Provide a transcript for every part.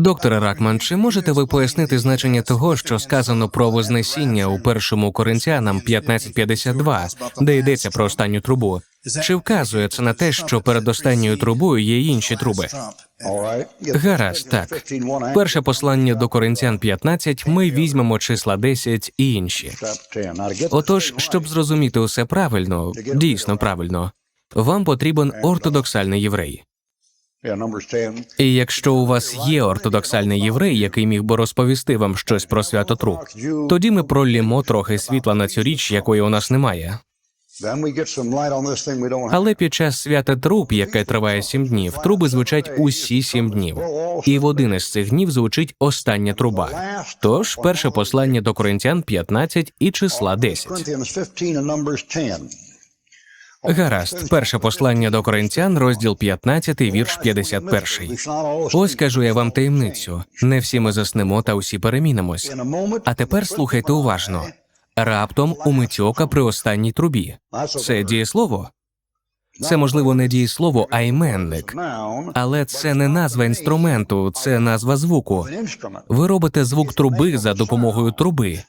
Докторе Ракман, чи можете ви пояснити значення того, що сказано про Вознесіння у першому Коринтянам 15.52, де йдеться про останню трубу? Чи вказує це на те, що перед останньою трубою є інші труби? Гаразд, так. Перше послання до Коринтян 15 ми візьмемо числа 10 і інші. Отож, щоб зрозуміти усе правильно, дійсно правильно, вам потрібен ортодоксальний єврей. І якщо у вас є ортодоксальний єврей, який міг би розповісти вам щось про святотруп, тоді ми пролімо трохи світла на цю річ, якої у нас немає. Але під час свята труп, яке триває сім днів, труби звучать усі сім днів, і в один із цих днів звучить остання труба. Тож, перше послання до Коринтян 15 і числа 10. Гаразд, перше послання до Коринтян, розділ 15, вірш 51. Ось кажу я вам таємницю: не всі ми заснемо та усі перемінимось. А тепер слухайте уважно. Раптом умитьока при останній трубі. Це дієслово? Це можливо не дієслово, а іменник. Але це не назва інструменту, це назва звуку. Ви робите звук труби за допомогою труби.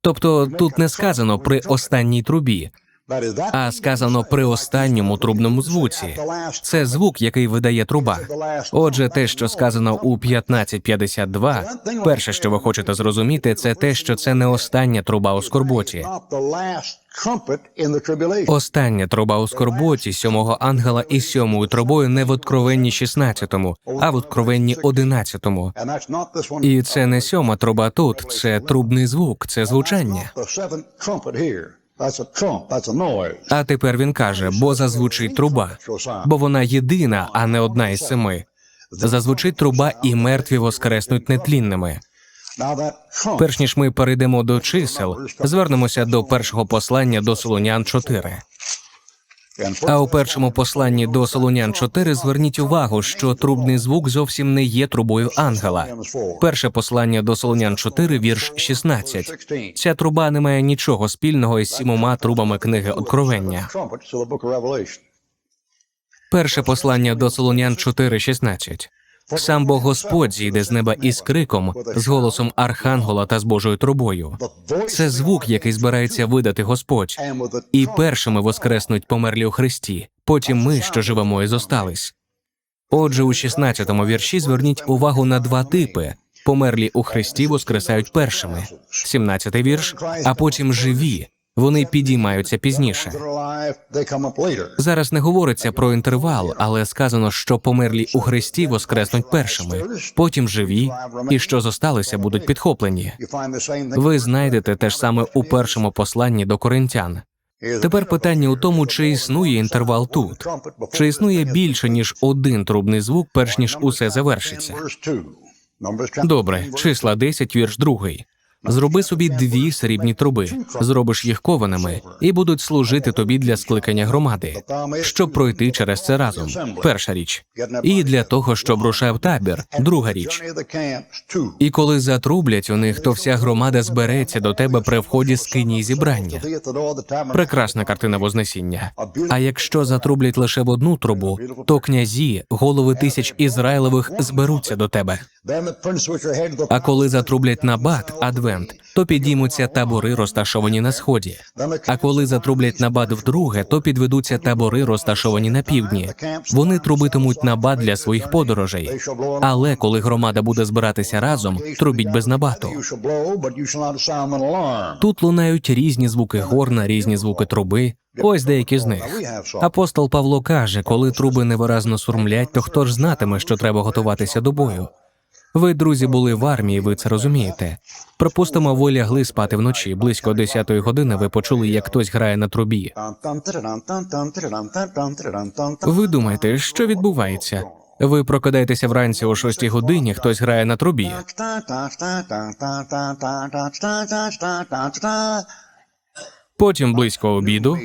Тобто тут не сказано при останній трубі, а сказано при останньому трубному звуці. Це звук, який видає труба. Отже, те, що сказано у 15.52, перше, що ви хочете зрозуміти, це те, що це не остання труба у скорботі. Остання труба у скорботі сьомого ангела із сьомою трубою не в откровенні 16-му, а в откровенні 11-му. І це не сьома труба тут, це трубний звук, це звучання. А тепер він каже, бо зазвучить труба, бо вона єдина, а не одна із семи. Зазвучить труба, і мертві воскреснуть нетлінними. Перш ніж ми перейдемо до чисел, звернемося до першого послання до Солонян 4. А у першому посланні до Солонян 4 зверніть увагу, що трубний звук зовсім не є трубою ангела. Перше послання до Солонян 4, вірш 16. Ця труба не має нічого спільного із сімома трубами книги Откровення. Перше послання до Солонян 4.16. Сам Бог Господь зійде з неба із криком, з голосом архангела та з Божою трубою. Це звук, який збирається видати Господь. І першими воскреснуть померлі у Христі, потім ми, що живемо і зостались. Отже, у 16-му вірші зверніть увагу на два типи. Померлі у Христі воскресають першими, 17-й вірш, а потім живі. Вони підіймаються пізніше. Зараз не говориться про інтервал, але сказано, що померлі у Христі воскреснуть першими, потім живі, і що зосталися, будуть підхоплені. Ви знайдете те ж саме у першому посланні до коринтян. Тепер питання у тому, чи існує інтервал тут, чи існує більше ніж один трубний звук, перш ніж усе завершиться. Добре, числа 10, вірш 2. Зроби собі дві срібні труби, зробиш їх кованими і будуть служити тобі для скликання громади, щоб пройти через це разом. Перша річ, і для того, щоб рушав табір. Друга річ. І коли затрублять у них, то вся громада збереться до тебе при вході скині зібрання. Прекрасна картина Вознесіння. А якщо затрублять лише в одну трубу, то князі, голови тисяч Ізраїлевих, зберуться до тебе. А коли затрублять набат, адвент, то підіймуться табори, розташовані на сході. А коли затрублять набат вдруге, то підведуться табори, розташовані на півдні. Вони трубитимуть набат для своїх подорожей. Але коли громада буде збиратися разом, трубіть без набату. Тут лунають різні звуки горна, різні звуки труби. Ось деякі з них. Апостол Павло каже, коли труби невиразно сурмлять, то хто ж знатиме, що треба готуватися до бою? Ви, друзі, були в армії, ви це розумієте. Припустимо, ви лягли спати вночі. Близько 10-ї години ви почули, як хтось грає на трубі. Ви думаєте, що відбувається? Ви прокидаєтеся вранці о 6 годині, хтось грає на трубі. Потім близько обіду,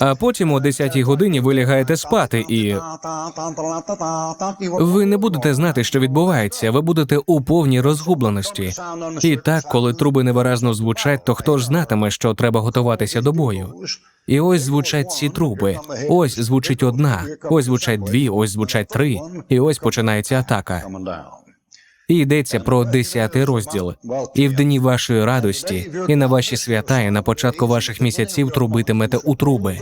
а потім о 10 годині ви лягаєте спати, і ви не будете знати, що відбувається. Ви будете у повній розгубленості. І так, коли труби невиразно звучать, то хто ж знатиме, що треба готуватися до бою? І ось звучать ці труби. Ось звучить одна, ось звучать дві, ось звучать три, і ось починається атака. І йдеться про десятий розділ. І в дні вашої радості, і на ваші свята, і на початку ваших місяців трубитимете у труби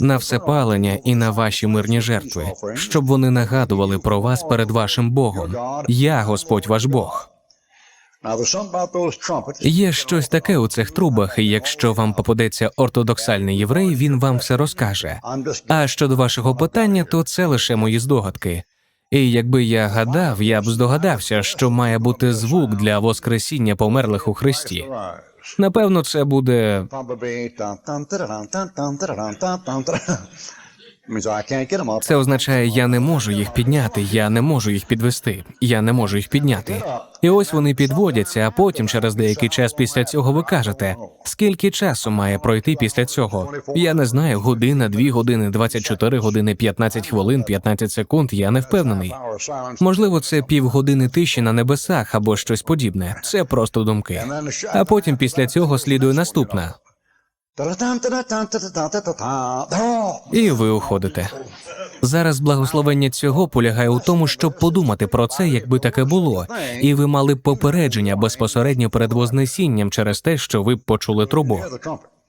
на всепалення і на ваші мирні жертви, щоб вони нагадували про вас перед вашим Богом. Я Господь ваш Бог. Є щось таке у цих трубах, і якщо вам попадеться ортодоксальний єврей, він вам все розкаже. А щодо вашого питання, то це лише мої здогадки. І якби я гадав, я б здогадався, що має бути звук для воскресіння померлих у Христі. Напевно, це буде це означає, я не можу їх підняти, я не можу їх підвести, я не можу їх підняти. І ось вони підводяться, а потім, через деякий час після цього, ви кажете, скільки часу має пройти після цього? Я не знаю, година, дві години, 24 години, 15 хвилин, 15 секунд. Я не впевнений. Можливо, це півгодини тиші на небесах або щось подібне. Це просто думки. А потім після цього слідує наступна. І ви уходите. Зараз благословення цього полягає у тому, щоб подумати про це, якби таке було, і ви мали б попередження безпосередньо перед вознесінням через те, що ви б почули трубу.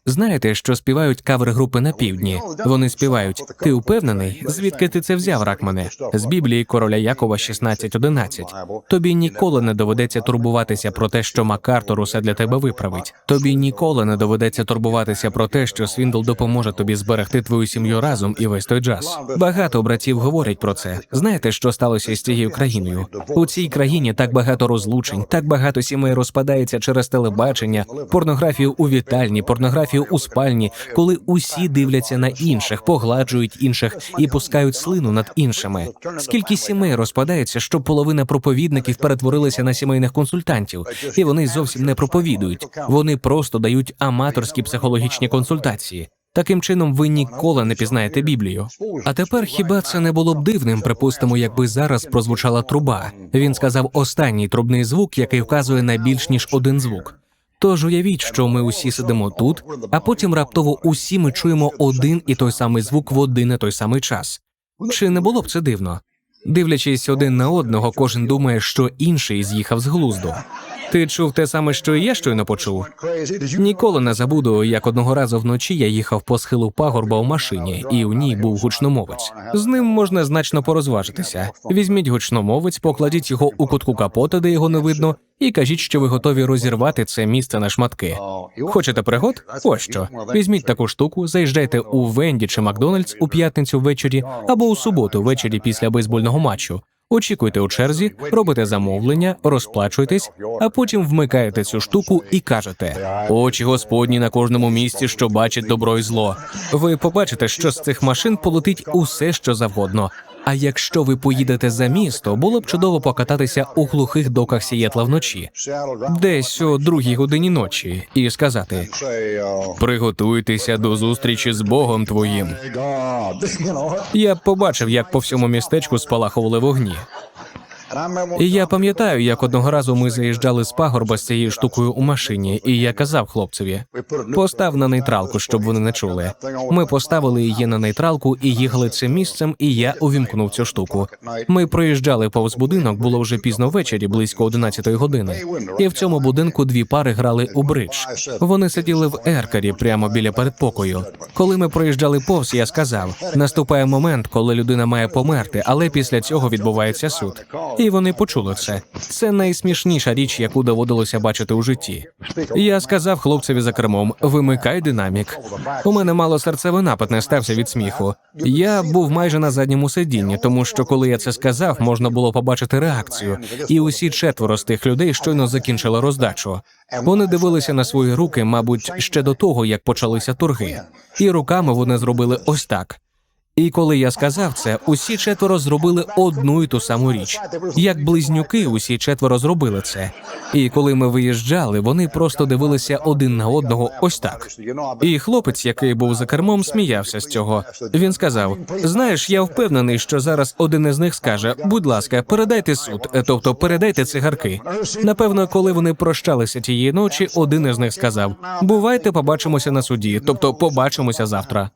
Знаєте, що співають кавер групи на півдні? Вони співають: Ти упевнений? Звідки ти це взяв, Ракмане? З Біблії короля Якова 16.11. Тобі ніколи не доведеться турбуватися про те, що Макартор усе для тебе виправить. Тобі ніколи не доведеться турбуватися про те, що Свіндл допоможе тобі зберегти твою сім'ю разом і весь той джаз. Багато братів говорять про це. Знаєте, що сталося із цією країною? У цій країні так багато розлучень, так багато сімей розпадається через телебачення, порнографію у вітальні, порнографію у спальні, коли усі дивляться на інших, погладжують інших і пускають слину над іншими. Скільки сімей розпадається, що половина проповідників перетворилися на сімейних консультантів, і вони зовсім не проповідують. Вони просто дають аматорські психологічні консультації. Таким чином, ви ніколи не пізнаєте Біблію. А тепер хіба це не було б дивним? Припустимо, якби зараз прозвучала труба. Він сказав останній трубний звук, який вказує на більш ніж один звук. Тож уявіть, що ми усі сидимо тут, а потім раптово усі ми чуємо один і той самий звук в один і той самий час. Чи не було б це дивно? Дивлячись один на одного, кожен думає, що інший з'їхав з глузду. Ти чув те саме, що і я щойно почув? Ніколи не забуду, як одного разу вночі я їхав по схилу пагорба у машині, і у ній був гучномовець. З ним можна значно порозважитися. Візьміть гучномовець, покладіть його у кутку капота, де його не видно, і кажіть, що ви готові розірвати це місце на шматки. Хочете пригод? Ось що. Візьміть таку штуку, заїжджайте у Венді чи Макдональдс у п'ятницю ввечері або у суботу ввечері після бейсбольного матчу. Очікуйте у черзі, робите замовлення, розплачуєтесь, а потім вмикаєте цю штуку і кажете: очі Господні на кожному місці, що бачить добро і зло. Ви побачите, що з цих машин полетить усе, що завгодно. А якщо ви поїдете за місто, було б чудово покататися у глухих доках Сієтла вночі, десь о другій годині ночі, і сказати: приготуйтеся до зустрічі з Богом твоїм. Я б побачив, як по всьому містечку спалахували вогні. І я пам'ятаю, як одного разу ми заїжджали з пагорба з цією штукою у машині, і я казав хлопцеві: постав на нейтралку, щоб вони не чули. Ми поставили її на нейтралку і їхали цим місцем, і я увімкнув цю штуку. Ми проїжджали повз будинок, було вже пізно ввечері, близько 11 години. І в цьому будинку дві пари грали у бридж. Вони сиділи в еркері прямо біля передпокою. Коли ми проїжджали повз, я сказав: наступає момент, коли людина має померти, але після цього відбувається суд. І вони почули це. Це найсмішніша річ, яку доводилося бачити у житті. Я сказав хлопцеві за кермом: вимикай динамік. У мене мало серцевий напад не стався від сміху. Я був майже на задньому сидінні, тому що коли я це сказав, можна було побачити реакцію. І усі четверо з тих людей щойно закінчили роздачу. Вони дивилися на свої руки, мабуть, ще до того, як почалися торги, і руками вони зробили ось так. І коли я сказав це, усі четверо зробили одну й ту саму річ. Як близнюки, усі четверо зробили це. І коли ми виїжджали, вони просто дивилися один на одного ось так. І хлопець, який був за кермом, сміявся з цього. Він сказав: Знаєш, я впевнений, що зараз один із них скаже: будь ласка, передайте суд, тобто передайте цигарки. Напевно, коли вони прощалися тієї ночі, один із них сказав: Бувайте, побачимося на суді, тобто побачимося завтра.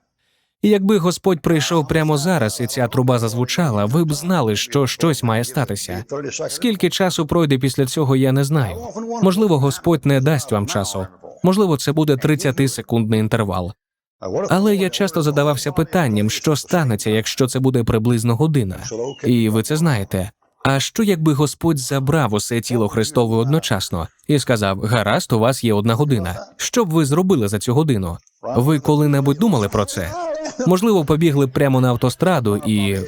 І якби Господь прийшов прямо зараз, і ця труба зазвучала, ви б знали, що щось має статися. Скільки часу пройде після цього, я не знаю. Можливо, Господь не дасть вам часу. Можливо, це буде 30-секундний інтервал. Але я часто задавався питанням, що станеться, якщо це буде приблизно година. І ви це знаєте. А що якби Господь забрав усе тіло Христове одночасно і сказав: гаразд, у вас є одна година. Що б ви зробили за цю годину? Ви коли-небудь думали про це? Можливо, побігли прямо на автостраду і.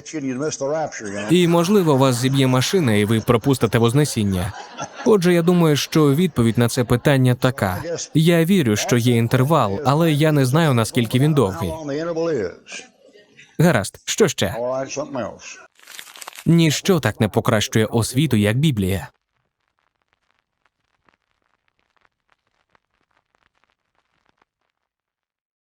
І можливо, вас зіб'є машина, і ви пропустите вознесіння. Отже, я думаю, що відповідь на це питання така: я вірю, що є інтервал, але я не знаю наскільки він довгий. Гаразд, що ще? Ніщо так не покращує освіту, як Біблія.